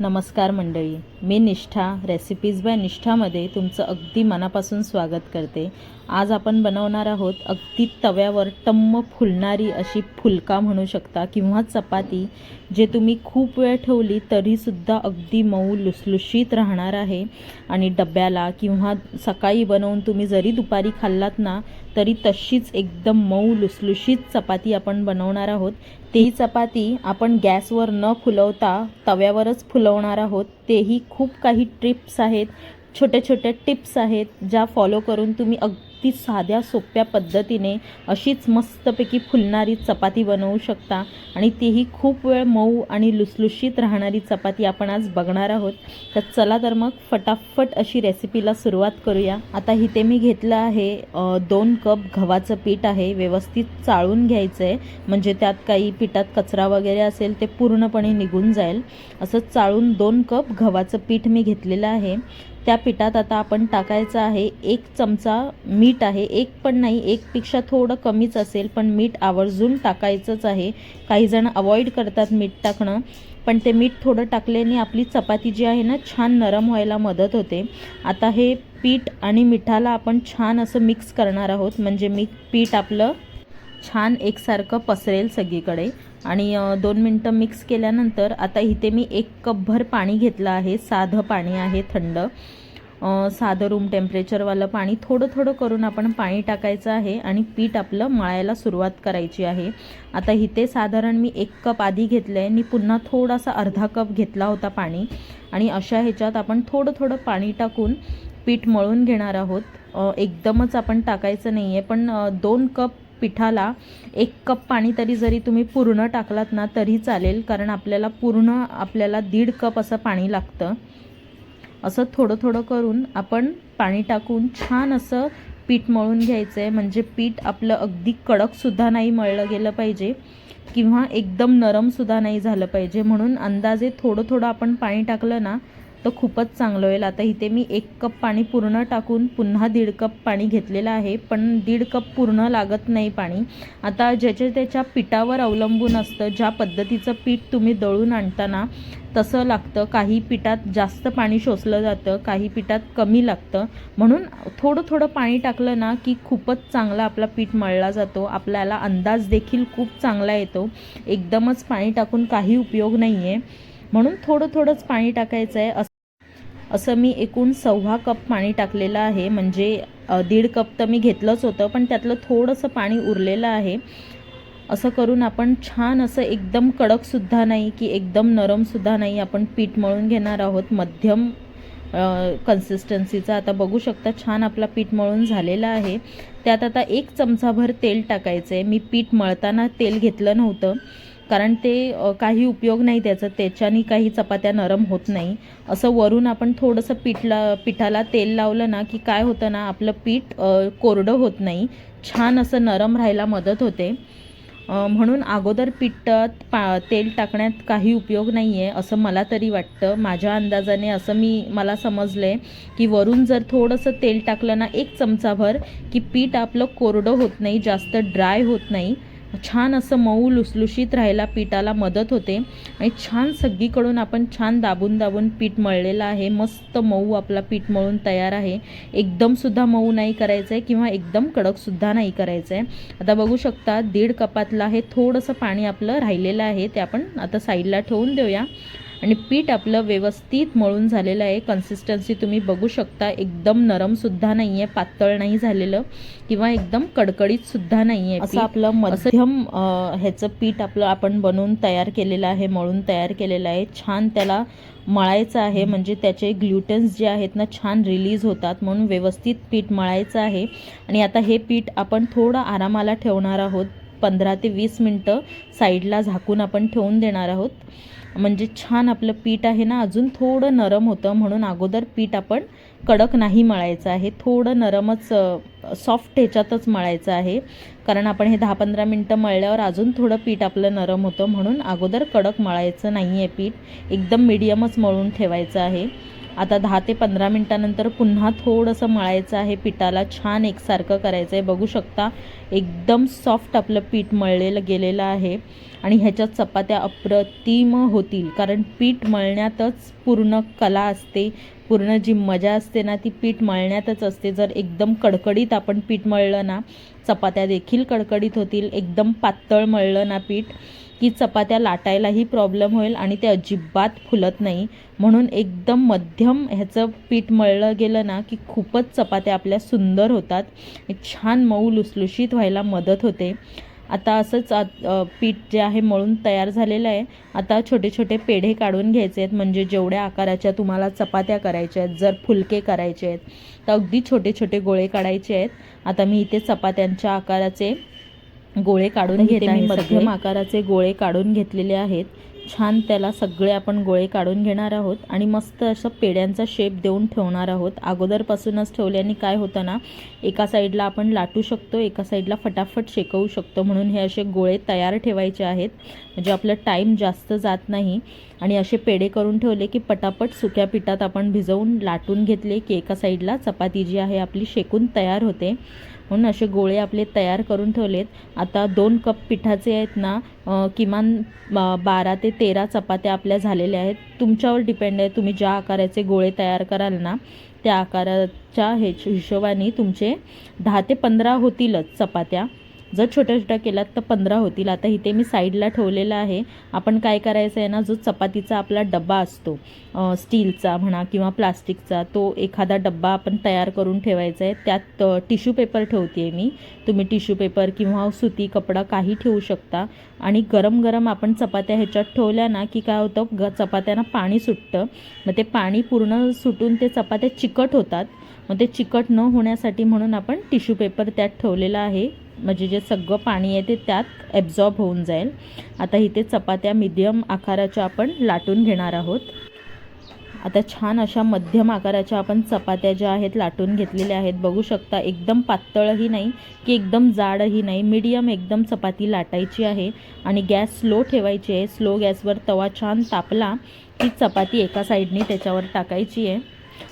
नमस्कार मंडळी. मी निष्ठा रेसिपीज बाय निष्ठामध्ये तुमचं अगदी मनापासून स्वागत करते. आज आपण बनवणार आहोत अगदी तव्यावर टम्म फुलणारी अशी फुलका म्हणू शकता किंवा चपाती जे तुम्ही खूप वेळ ठेवली तरीसुद्धा अगदी मऊ लुसलुशीत राहणार आहे. आणि डब्याला किंवा सकाळी बनवून तुम्ही जरी दुपारी खाल्लात ना तरी तशीच एकदम मऊ लुसलुशीत चपाती आपण बनवणार आहोत. ती चपाती आपण गॅसवर न फुलवता तव्यावरच फुलव बोलवणार आहोत तेही खूप काही ट्रिप्स आहेत छोट्या छोट्या टिप्स आहेत ज्या फॉलो करून तुम्ही अग अगदी साध्या सोप्या पद्धतीने अशीच मस्तपैकी फुलणारी चपाती बनवू शकता. आणि तीही खूप वेळ मऊ आणि लुसलुशीत राहणारी चपाती आपण आज बघणार आहोत. तर चला तर मग फटाफट अशी रेसिपीला सुरुवात करूया. आता इथे मी घेतलं आहे दोन कप गव्हाचं पीठ आहे व्यवस्थित चाळून घ्यायचं आहे म्हणजे त्यात काही पिठात कचरा वगैरे असेल ते पूर्णपणे निघून जाईल. असं चाळून दोन कप गव्हाचं पीठ मी घेतलेलं आहे. त्या पिठात आता आपण टाकायचं आहे. एक चमचा मीठ आहे. एक पण नाही एकपेक्षा थोडं कमीच असेल पण मीठ आवर्जून टाकायचंच आहे. काही जण अवॉइड करतात मीठ टाकणं पण ते मीठ थोडं टाकल्याने आपली चपाती जी आहे ना छान नरम व्हायला मदत होते. आता हे पीठ आणि मिठाला आपण छान असं मिक्स करणार आहोत. म्हणजे मी पीठ आपलं छान एकसारखं पसरेल सगळीकडे. आणि दोन मिनटं मिक्स केल्यानंतर आता इथे मी एक कपभर पाणी घेतलं आहे. साधं पाणी आहे थंड. साधं रूम टेम्परेचरवालं पाणी थोडं थोडं करून आपण पाणी टाकायचं आहे आणि पीठ आपलं मळायला सुरुवात करायची आहे. आता इथे साधारण मी एक कप आधी घेतलं आहे मी पुन्हा थोडासा अर्धा कप घेतला होता पाणी आणि अशा ह्याच्यात आपण थोडं थोडं पाणी टाकून पीठ मळून घेणार आहोत. एकदमच आपण टाकायचं नाही आहे पण दोन कप पिठाला एक कप पाणी तरी जरी तुम्ही पूर्ण टाकलात ना तरी चालेल कारण आपल्याला पूर्ण आपल्याला दीड कप असं पाणी लागतं. असं थोडं थोडं करून आपण पाणी टाकून छान असं पीठ मळून घ्यायचं आहे म्हणजे पीठ आपलं अगदी कडकसुद्धा नाही मळलं गेलं पाहिजे किंवा एकदम नरमसुद्धा नाही झालं पाहिजे. म्हणून अंदाजे थोडं थोडं आपण पाणी टाकलं ना तर खूपच चांगलं होईल. आता इथे मी एक कप पाणी पूर्ण टाकून पुन्हा दीड कप पाणी घेतलेलं आहे. पण दीड कप पूर्ण लागत नाही पाणी. आता ज्याच्या त्याच्या पिठावर अवलंबून असतं ज्या पद्धतीचं पीठ तुम्ही दळून आणताना तसं लागतं. काही पिठात जास्त पाणी शोषलं जातं काही पिठात कमी लागतं. म्हणून थोडं थोडं पाणी टाकलं ना की खूपच चांगला आपला पीठ मळला जातो. आपल्याला अंदाज देखील खूप चांगला येतो. एकदमच पाणी टाकून काही उपयोग नाही आहे म्हणून थोडं थोडंच पाणी टाकायचं आहे असं मी एकूण सव्वा कप पाणी टाकलेलं आहे. म्हणजे दीड कप तर मी घेतलंच होतं पण त्यातलं थोडंसं पाणी उरलेलं आहे. असं करून आपण छान असं एकदम कडकसुद्धा नाही की एकदम नरमसुद्धा नाही आपण पीठ मळून घेणार आहोत. मध्यम कन्सिस्टन्सीचा आता बघू शकता छान आपला पीठ मळून झालेला आहे. त्यात आता एक चमचाभर तेल टाकायचं आहे मी पीठ मळताना तेल घेतलं नव्हतं. कारण ते काही उपयोग नाही त्याचं. त्याच्याने काही चपात्या नरम होत नाही. असं वरून आपण थोडंसं पीठला पिठाला तेल लावलं ना की काय होतं ना आपलं पीठ कोरडं होत नाही. छान असं नरम राहायला मदत होते. म्हणून अगोदर पिठात पा तेल टाकण्यात काही उपयोग नाही आहे असं मला तरी वाटतं. माझ्या अंदाजाने असं मी मला समजलं आहे की वरून जर थोडंसं तेल टाकलं ना एक चमचाभर की पीठ आपलं कोरडं होत नाही जास्त ड्राय होत नाही. छान असं मऊ लुसलुशीत राहायला पिठाला मदत होते. आणि छान सगळीकडून आपण छान दाबून दाबून पीठ मळलेलं आहे. मस्त मऊ आपला पीठ मळून तयार आहे. एकदमसुद्धा मऊ नाही करायचं आहे किंवा एकदम कडकसुद्धा नाही करायचं आहे आता बघू शकता दीड कपातलं आहे. थोडंसं पाणी आपलं राहिलेलं आहे. ते आपण आता साईडला ठेवून देऊया. आणि पीठ आपलं व्यवस्थित मळून झालेलं आहे. कन्सिस्टन्सी तुम्ही बघू शकता. एकदम नरमसुद्धा नाही आहे पातळ नाही झालेलं किंवा एकदम कडकडीतसुद्धा नाही आहे असं आपलं मध्यम ह्याचं पीठ आपलं आपण बनवून तयार केलेलं आहे मळून तयार केलेलं आहे. छान त्याला मळायचं आहे. म्हणजे त्याचे ग्लुटन्स जे आहेत ना छान रिलीज होतात. म्हणून व्यवस्थित पीठ मळायचं आहे. आणि आता हे पीठ आपण थोडं आरामाला ठेवणार आहोत. पंधरा ते वीस मिनटं साईडला झाकून आपण ठेवून देणार आहोत. म्हणजे छान आपलं पीठ आहे ना अजून थोडं नरम होतं म्हणून अगोदर पीठ आपण कडक नाही मळायचं आहे. थोडं नरमच सॉफ्ट ह्याच्यातच मळायचं आहे. कारण आपण हे दहा पंधरा मिनटं मळल्यावर अजून थोडं पीठ आपलं नरम होतं म्हणून अगोदर कडक मळायचं नाही आहे पीठ. एकदम मिडियमच मळून ठेवायचं आहे. आता दहा ते पंधरा मिनटानंतर पुन्हा थोडंसं मळायचं आहे पिठाला. छान एकसारखं करायचं आहे. बघू शकता एकदम सॉफ्ट आपलं पीठ मळलेलं गेलेलं आहे. आणि ह्याच्यात चपात्या अप्रतिम होतील. कारण पीठ मळण्यातच पूर्ण कला असते. पूर्ण जी मजा असते ना ती पीठ मळण्यातच असते. जर एकदम कडकडीत आपण पीठ मळलं ना चपात्या देखील कडकडीत होतील. एकदम पातळ मळलं ना पीठ की चपात्या लाटायलाही प्रॉब्लेम होईल आणि ते अजिबात फुलत नाही. म्हणून एकदम मध्यम ह्याचं पीठ मळलं गेलं ना की खूपच चपात्या आपल्या सुंदर होतात. छान मऊ लुसलुशीत व्हायला मदत होते. आता असंच पीठ जे आहे मळून तयार झालेलं आहे. आता छोटे छोटे पेढे काढून घ्यायचे आहेत. म्हणजे जेवढ्या आकाराच्या तुम्हाला चपात्या करायच्या आहेत जर फुलके करायचे आहेत तर अगदी छोटे छोटे गोळे काढायचे आहेत. आता मी इथे चपात्यांच्या आकाराचे गोळे काढून घेत मध्यम आकाराचे गोळे काढून घेतलेले आहेत. छान त्याला सगळे आपण गोळे काढून घेणार आहोत आणि मस्त असं पेड्यांचा शेप देऊन ठेवणार आहोत. अगोदरपासूनच ठेवल्याने काय होतं ना एका साईडला आपण लाटू शकतो एका साईडला फटाफट शेकवू शकतो. म्हणून हे असे गोळे तयार ठेवायचे आहेत. म्हणजे आपलं टाईम जास्त जात नाही. आणि असे पेढे करून ठेवले की पटापट सुक्या पिठात आपण भिजवून लाटून घेतले की एका साईडला चपाती जी आहे आपली शेकून तयार होते. हो म्हणून असे गोळे आपले तयार करून ठेवलेत. आता दोन कप पिठाचे आहेत ना किमान बारा ते तेरा चपात्या आपल्या झालेल्या आहेत. तुमच्यावर डिपेंड आहे. तुम्ही ज्या आकाराचे गोळे तयार कराल ना त्या आकाराच्या हे हिशोबाने तुमचे दहा ते पंधरा होतीलच चपात्या. जर छोट्या छोट्या केलात तर पंधरा होतील. आता इथे मी साईडला ठेवलेलं आहे. आपण काय करायचं आहे ना जो चपातीचा आपला डब्बा असतो स्टीलचा म्हणा किंवा प्लास्टिकचा तो एखादा डब्बा आपण तयार करून ठेवायचा आहे. त्यात टिश्यू पेपर ठेवते मी. तुम्ही टिश्यू पेपर किंवा सुती कपडा काही ठेवू शकता. आणि गरम गरम आपण चपात्या ह्याच्यात ठेवल्या ना की काय होतं ग चपात्यांना पाणी सुटतं. मग ते पाणी पूर्ण सुटून ते चपात्या चिकट होतात. मग ते चिकट न होण्यासाठी म्हणून आपण टिश्यू पेपर त्यात ठेवलेला आहे. म्हणजे जे सगळं पाणी आहे ते त्यात ॲब्झॉर्ब होऊन जाईल. आता इथे चपात्या मिडियम आकाराच्या आपण लाटून घेणार आहोत. आता छान अशा मध्यम आकाराच्या आपण चपात्या ज्या आहेत लाटून घेतलेल्या आहेत. बघू शकता एकदम पातळही नाही की एकदम जाडही नाही. मीडियम एकदम चपाती लाटायची आहे आणि गॅस स्लो ठेवायची आहे. स्लो गॅसवर तवा छान तापला की चपाती एका साईडने त्याच्यावर टाकायची आहे.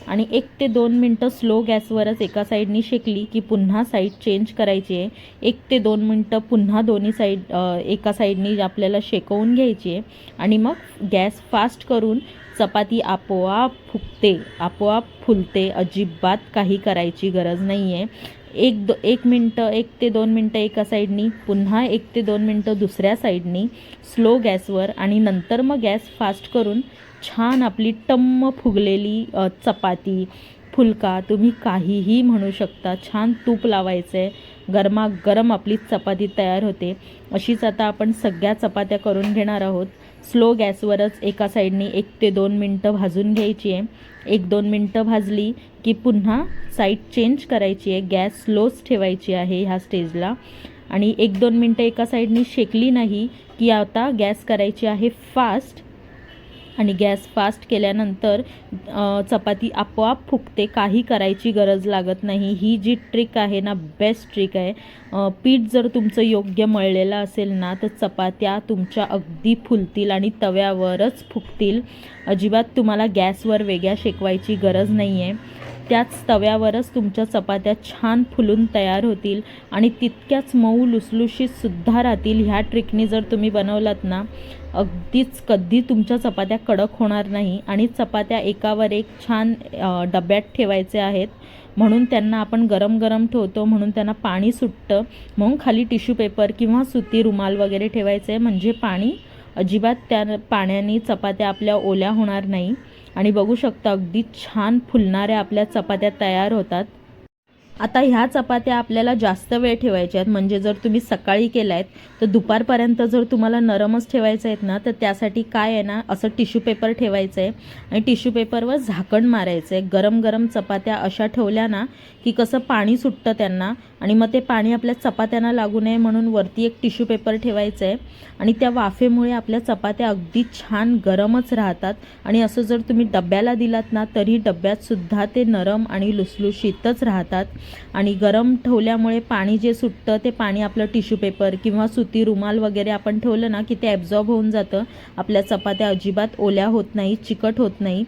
आणि एक ते दोन मिनटं स्लो गॅसवरच एका साईडनी शेकली की पुन्हा साईड चेंज करायची आहे. एक ते दोन मिनटं पुन्हा दोन्ही साईड एका साईडनी आपल्याला शेकवून घ्यायची आहे. आणि मग गॅस फास्ट करून चपाती आपोआप फुगते आपोआप फुलते अजिबात काही करायची गरज नाही आहे एक दो एक मिनटं एक ते दोन मिनटं एका साईडनी पुन्हा एक ते दोन मिनटं दुसऱ्या साईडनी स्लो गॅसवर आणि नंतर मग गॅस फास्ट करून छान आपली टम्म फुगलेली चपाती फुलका तुम्ही काहीही म्हणू शकता. छान तूप लावायचं आहे गरमागरम आपली चपाती तयार होते. अशीच आता आपण सगळ्या चपात्या करून घेणार आहोत. स्लो गॅसवरच एका साईडनी एक ते दोन मिनटं भाजून घ्यायची आहे. एक दोन मिनटं भाजली की पुन्हा साईड चेंज करायची आहे. गॅस स्लोच ठेवायची आहे ह्या स्टेजला. आणि एक दोन मिनटं एका साईडनी शेकली नाही की आता गॅस करायची आहे फास्ट. आणि गॅस फास्ट केल्यानंतर चपाती आपोआप फुगते काही करायची गरज लागत नाही. ही जी ट्रिक आहे ना बेस्ट ट्रिक आहे. पीठ जर तुमचं योग्य मळलेलं असेल ना तर चपात्या तुमच्या अगदी फुलतील आणि तव्यावरच फुगतील अजिबात तुम्हाला गॅसवर वेगळ्या शेकवायची गरज नाही आहे त्याच तव्यावरच तुमच्या चपात्या छान फुलून तयार होतील आणि तितक्याच मऊ लुसलुशीतसुद्धा राहतील. ह्या ट्रिकनी जर तुम्ही बनवलात ना अगदीच कधी तुमच्या चपात्या कडक होणार नाही आणि चपात्या एकावर एक छान डब्यात ठेवायचे आहेत. म्हणून त्यांना आपण गरम गरम ठेवतो म्हणून त्यांना पाणी सुटतं. म्हणून खाली टिश्यू पेपर किंवा सुती रुमाल वगैरे ठेवायचे म्हणजे पाणी अजिबात त्या पाण्याने चपात्या आपल्या ओल्या होणार नाही. आणि बघू शकता अगदी छान फुलणाऱ्या आपल्या चपात्या तयार होतात. आता ह्या चपात्या आपल्याला जास्त वेळ ठेवायच्या आहेत. म्हणजे जर तुम्ही सकाळी केल्या आहेत तर दुपारपर्यंत जर तुम्हाला नरमच ठेवायचं आहेत ना तर त्यासाठी काय आहे ना असं टिश्यू पेपर ठेवायचं आहे. आणि टिश्यू पेपरवर झाकण मारायचं आहे. गरम गरम चपात्या अशा ठेवल्या ना की कसं पाणी सुटतं त्यांना आणि मग ते पाणी आपल्या चपात्यांना लागू नये म्हणून वरती एक टिश्यू पेपर ठेवायचं आहे आणि त्या वाफेमुळे आपल्या चपात्या अगदी छान गरमच राहतात. आणि असं जर तुम्ही डब्याला दिलात ना तरी डब्यातसुद्धा ते नरम आणि लुसलुशीतच राहतात. आणि गरम ठेवल्यामुळे पाणी जे सुटतं ते पाणी आपलं टिश्यू पेपर किंवा सुती रुमाल वगैरे आपण ठेवलं ना की ते ॲब्झॉर्ब होऊन जातं. आपल्या चपात्या अजिबात ओल्या होत नाही चिकट होत नाही.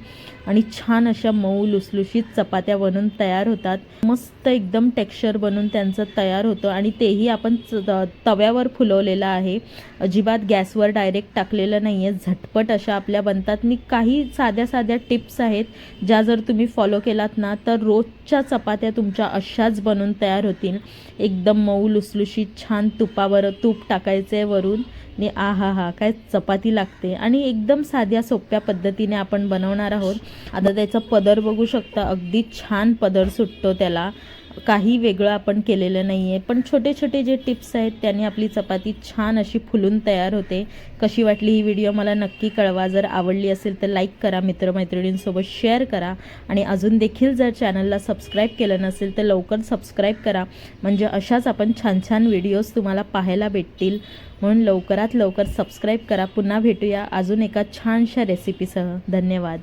आणि छान अशा मऊ लुसलुशीत चपात्या बनून तयार होतात. मस्त एकदम टेक्स्चर बनून त्यांचं तयार होतं आणि तेही आपण च- तव्यावर फुलवलेलं आहे. अजिबात गॅसवर डायरेक्ट टाकलेलं नाही आहे झटपट अशा आपल्या बनतात. आणि काही साध्या साध्या टिप्स आहेत. ज्या जर तुम्ही फॉलो केलात ना तर रोजच्या चपात्या तुमच्या अशाच बनून तयार होतील. एकदम मऊ लुसलुशीत छान तुपावर तूप टाकायचं आहे वरून. आणि आ हा हा काय चपाती लागते. आणि एकदम साध्या सोप्या पद्धतीने आपण बनवणार आहोत. आता त्याचा पदर बघू शकता. अगदी छान पदर सुटतो त्याला. काही वेगळं आपण केलेलं नाही आहे पण छोटे छोटे जे टिप्स आहेत त्याने आपली चपाती छान अशी फुलून तयार होते. कशी वाटली ही व्हिडिओ मला नक्की कळवा. जर आवडली असेल तर लाईक करा मित्रमैत्रिणींसोबत शेअर करा. आणि अजून देखील जर चॅनलला सबस्क्राईब केलं नसेल तर लवकर सबस्क्राईब करा. म्हणजे अशाच आपण छान छान व्हिडिओज तुम्हाला पाहायला भेटतील. म्हणून लवकरात लवकर सबस्क्राईब करा. पुन्हा भेटूया अजून एका छानशा रेसिपीसह धन्यवाद.